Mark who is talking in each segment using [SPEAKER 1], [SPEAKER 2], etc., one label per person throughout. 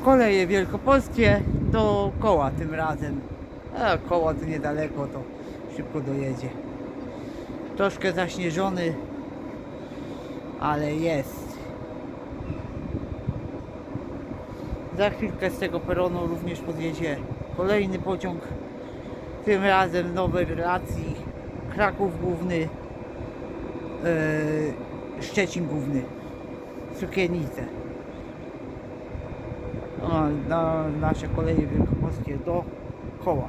[SPEAKER 1] koleje wielkopolskie do koła tym razem. A koło to niedaleko, to szybko dojedzie. Troszkę zaśnieżony, ale jest. Za chwilkę z tego peronu również podjedzie kolejny pociąg. Tym razem nowej relacji Kraków Główny, yy, Szczecin Główny, Sukiennice. Na nasze koleje wielkopolskie do koła.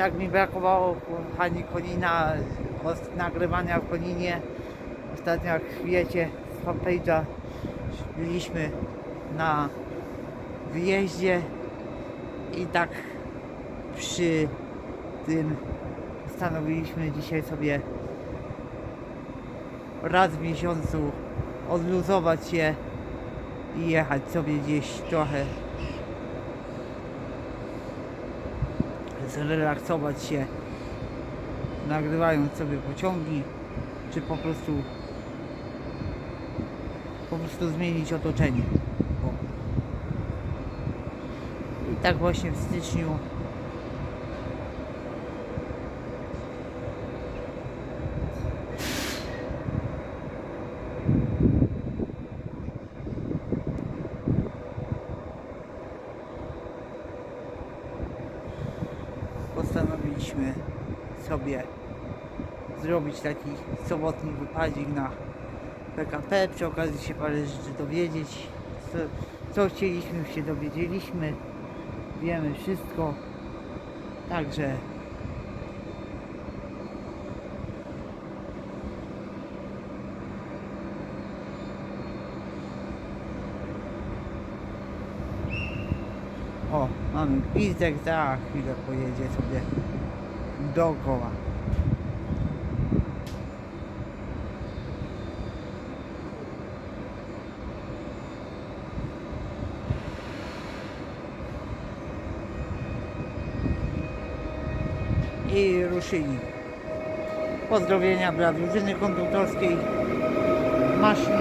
[SPEAKER 1] Tak mi brakowało kochani Konina, nagrywania w Koninie. Ostatnio jak wiecie z fanpage'a byliśmy na wyjeździe i tak przy tym postanowiliśmy dzisiaj sobie raz w miesiącu odluzować się i jechać sobie gdzieś trochę. Zrelaksować się nagrywając sobie pociągi czy po prostu po prostu zmienić otoczenie. I tak właśnie w styczniu postanowiliśmy sobie zrobić taki sobotni wypadzik na PKP, przy okazji się parę rzeczy dowiedzieć. Co, co chcieliśmy, się dowiedzieliśmy. Wiemy wszystko. Także O, mamy gwizdek, za chwilę pojedzie sobie dookoła. I ruszyli. Pozdrowienia dla drużyny konduktorskiej, maszynisty,